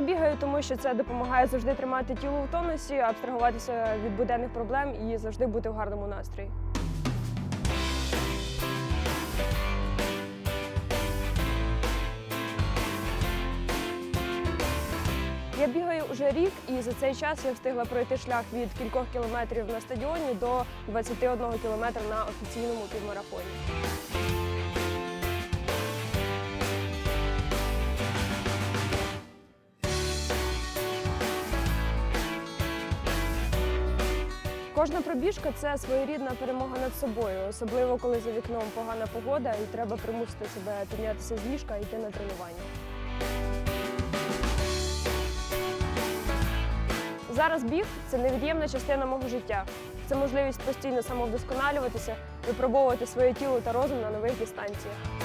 бігаю, тому що це допомагає завжди тримати тіло в тонусі, абстрагуватися від буденних проблем і завжди бути в гарному настрої. Я бігаю уже рік, і за цей час я встигла пройти шлях від кількох кілометрів на стадіоні до 21 кілометра на офіційному півмарафоні. Кожна пробіжка це своєрідна перемога над собою, особливо коли за вікном погана погода і треба примусити себе піднятися з ліжка і йти на тренування. Зараз біг це невід'ємна частина мого життя. Це можливість постійно самовдосконалюватися, випробовувати своє тіло та розум на нових дистанціях.